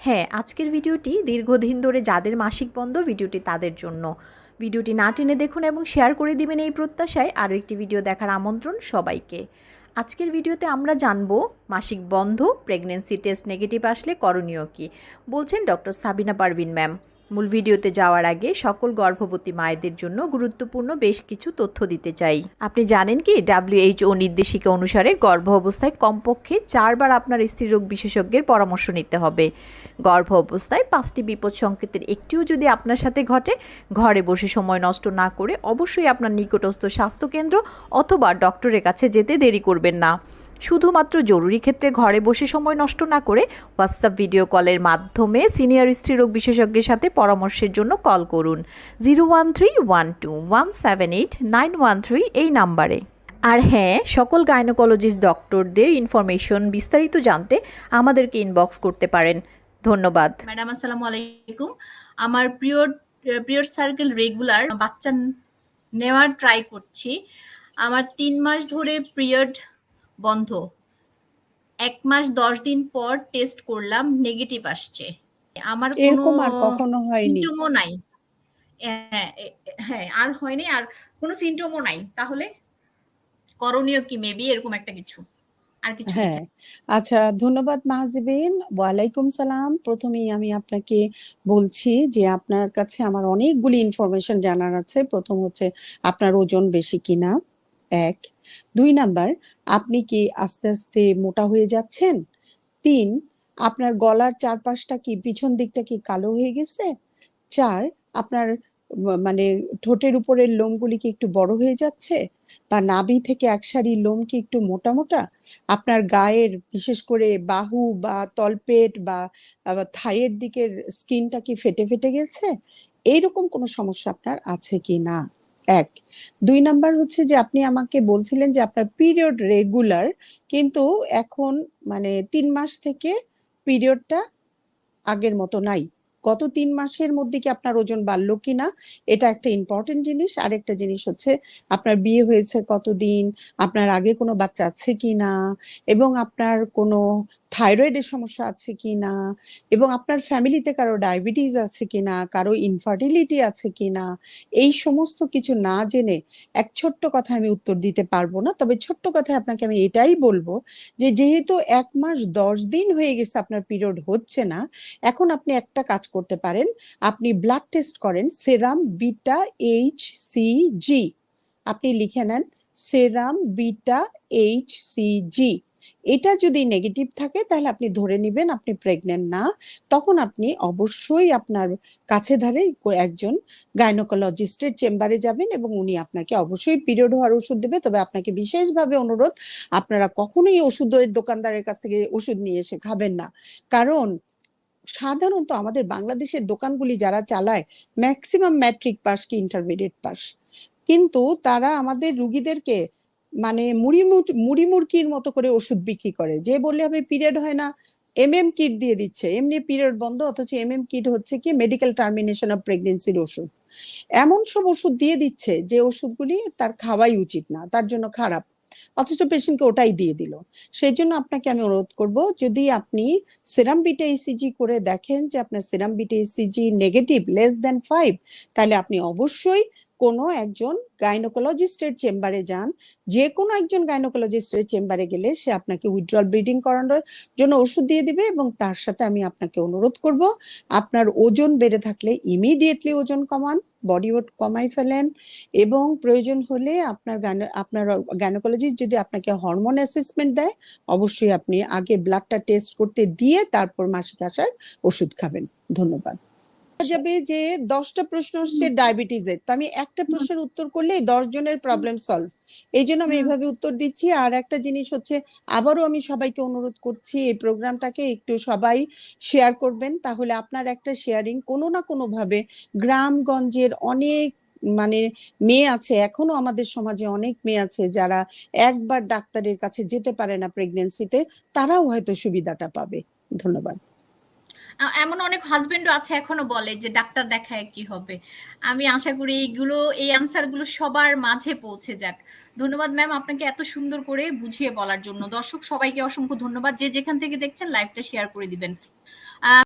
হ্যাঁ আজকের ভিডিওটি দীর্ঘদিন ধরে যাদের মাসিক বন্ধ, ভিডিওটি তাদের জন্য। ভিডিওটি না টেনে দেখুন এবং শেয়ার করে দিবেন এই প্রত্যাশায় আরও একটি ভিডিও দেখার আমন্ত্রণ সবাইকে। আজকের ভিডিওতে আমরা জানব, মাসিক বন্ধ প্রেগনেন্সি টেস্ট নেগেটিভ আসলে করণীয় কী? বলছেন ডক্টর সাবিনা পারভিন ম্যাম। মূল ভিডিওতে যাওয়ার আগে সকল গর্ভবতী মায়েদের জন্য গুরুত্বপূর্ণ বেশ কিছু তথ্য দিতে চাই। আপনি জানেন কি, ডাব্লিউএইচও নির্দেশিকা অনুসারে গর্ভ অবস্থায় কমপক্ষে চারবার আপনার স্ত্রীরোগ বিশেষজ্ঞের পরামর্শ নিতে হবে। গর্ভ অবস্থায় পাঁচটি বিপদ সংকেতের একটিও যদি আপনার সাথে ঘটে, ঘরে বসে সময় নষ্ট না করে অবশ্যই আপনার নিকটস্থ স্বাস্থ্যকেন্দ্র অথবা ডক্টরের কাছে যেতে দেরি করবেন না। শুধুমাত্র জরুরি ক্ষেত্রে ঘরে বসে সময় নষ্ট না করে হোয়াটসঅ্যাপ ভিডিও কলের মাধ্যমে সিনিয়র স্ত্রীরোগ বিশেষজ্ঞের সাথে পরামর্শের জন্য কল করুন। Zero one three one two one seven eight nine one three এই নাম্বারে। আর হ্যাঁ সকল গাইনোকোলজিস্ট ডক্টরদের ইনফরমেশন বিস্তারিত জানতে আমাদেরকে ইনবক্স করতে পারেন। ধন্যবাদ। ম্যাডাম, আসসালামু আলাইকুম। আমার পিরিয়ড পিরিয়ড সার্কেল রেগুলার বাচ্চা নেওয়ার ট্রাই করছি। আমার তিন মাস ধরে পিরিয়ড বন্ধ। এক মাস দশ দিন পর টেস্ট করলাম নেগেটিভ আসছে। আমার হয়নি। সিমটমও নাই। হ্যাঁ হ্যাঁ আর হয়নি আর কোনো সিমটমও নাই। তাহলে করণীয় কি? মেবি এরকম একটা কিছু। আর কিছু হ্যাঁ। আচ্ছা ধন্যবাদ মাহাজিবিন। ওয়ালাইকুম সালাম। প্রথমেই আমি আপনাকে বলছি যে আপনার কাছে আমার অনেকগুলি ইনফরমেশন জানার আছে। প্রথম হচ্ছে আপনার ওজন বেশি কিনা। এক। দুই নাম্বার, আপনি কি আস্তে আস্তে মোটা হয়ে যাচ্ছেন? তিন, আপনার গলার চারপাশটা কি, পিছন দিকটা কি কালো হয়ে গেছে? চার, আপনার মানে ঠোঁটের উপরের লোমগুলি কি একটু বড় হয়ে যাচ্ছে? বা নাভি থেকে এক সারি লোম কি একটু মোটা মোটা? আপনার গায়ের, বিশেষ করে বাহু বা তলপেট বা থাইয়ের দিকের স্কিনটা কি ফেটে ফেটে গেছে? এইরকম কোনো সমস্যা আপনার আছে কি না? এক। দুই নাম্বার হচ্ছে যে আপনি আমাকে বলছিলেন যে আপনার পিরিয়ড রেগুলার কিন্তু এখন মানে তিন মাস থেকে পিরিয়ডটা আগের মতো নাই। গত তিন মাসের মধ্যে কি আপনার ওজন বাড়লো কিনা, এটা একটা ইম্পর্টেন্ট জিনিস। আরেকটা জিনিস হচ্ছে আপনার বিয়ে হয়েছে কতদিন, আপনার আগে কোনো বাচ্চা আছে কি না এবং আপনার কোনো থাইরয়েডের সমস্যা আছে কি না এবং আপনার ফ্যামিলিতে কারও ডায়াবেটিস আছে কি না কারও ইনফার্টিলিটি আছে কি না এই সমস্ত কিছু না জেনে এক ছোট্ট কথা আমি উত্তর দিতে পারব না। তবে ছোট্ট কথায় আপনাকে আমি এটাই বলব যে, যেহেতু এক মাস দশ দিন হয়ে গেছে আপনার পিরিয়ড হচ্ছে না, এখন আপনি একটা কাজ করতে পারেন। আপনি ব্লাড টেস্ট করেন serum beta H C G আপনি লিখে নেন serum beta H C G এটা যদি নেগেটিভ থাকে, তাহলে আপনি ধরে নেবেন আপনি প্রেগনেন্ট না, তখন আপনি অবশ্যই আপনার কাছে ধারে একজন গাইনোকোলজিস্টের চেম্বারে যাবেন এবং উনি আপনাকে অবশ্যই পিরিয়ড হওয়ার ওষুধ দেবে। তবে আপনাকে বিশেষভাবে অনুরোধ, আপনারা কখনোই ওষুধের দোকানদারের কাছ থেকে ওষুধ নিয়ে এসে খাবেন না। কারণ সাধারণত আমাদের বাংলাদেশের দোকানগুলি যারা চালায় ম্যাক্সিমাম ম্যাট্রিক পাস কি ইন্টারমিডিয়েট পাস কিন্তু তারা আমাদের রুগীদেরকে মানে মুড়ি মুড়ি মুড়কির মতো করে ওষুধ বিক্রি করে। যে বললে হবে পিরিয়ড হয় না এম এম কিট দিয়ে দিচ্ছে। এমনি পিরিয়ড বন্ধ, অথচ এম এম কিট হচ্ছে কি মেডিকেল টার্মিনেশন অফ প্রেগনেন্সির ওষুধ। এমন সব ওষুধ দিয়ে দিচ্ছে যে ওষুধগুলি তার খাওয়াই উচিত না, তার জন্য খারাপ। অথচ পেশেন্টকে ওটাই দিয়ে দিল। সেই জন্য আপনাকে আমি অনুরোধ করব, যদি আপনি সেরাম বিটা ইসিজি করে দেখেন যে আপনার serum beta ECG negative less than five তাহলে আপনি অবশ্যই কোনো একজন গাইনোকোলজিস্টের চেম্বারে যান, যে কোনো একজন গাইনোকোলজিস্টের চেম্বারে গেলে সে আপনাকে উইথড্রল ব্লিডিং করানোর জন্য ওষুধ দিয়ে দিবে এবং তার সাথে আমি আপনাকে অনুরোধ করব, আপনার ওজন বেড়ে থাকলে ইমিডিয়েটলি ওজন কমান বডি ওয়েট কমাই ফেলেন এবং প্রয়োজন হলে আপনার আপনার গাইনোকোলজিস্ট যদি আপনাকে হরমোন অ্যাসেসমেন্ট দেয়, অবশ্যই আপনি আগে ব্লাডটা টেস্ট করতে দিয়ে তারপর মাসিক আসার ওষুধ খাবেন। ধন্যবাদ। যাবে যে দশটা প্রশ্ন হচ্ছে ডায়াবেটিসের। তো আমি একটা প্রশ্নের উত্তর করলে দশ জনের প্রবলেম সলভ এই জন্য আমি এইভাবে উত্তর দিচ্ছি। আর একটা জিনিস হচ্ছে আবারও আমি সবাইকে অনুরোধ করছি এই প্রোগ্রামটাকে একটু সবাই শেয়ার করবেন। তাহলে আপনার একটা শেয়ারিং কোনো না কোনো ভাবে গ্রামগঞ্জের অনেক মানে মেয়ে আছে এখনও আমাদের সমাজে অনেক মেয়ে আছে যারা একবার ডাক্তারের কাছে যেতে পারে না প্রেগনেন্সিতে তারাও হয়তো সুবিধাটা পাবে। ধন্যবাদ। এমন অনেক হাজবেন্ডও আছে এখনও বলে যে, ডাক্তার দেখায় কি হবে? আমি আশা করি এইগুলো, এই আনসারগুলো সবার মাঝে পৌঁছে যাক। ধন্যবাদ ম্যাম আপনাকে এত সুন্দর করে বুঝিয়ে বলার জন্য। দর্শক সবাইকে অসংখ্য ধন্যবাদ। যে যেখান থেকে দেখছেন লাইভটা শেয়ার করে দিবেন।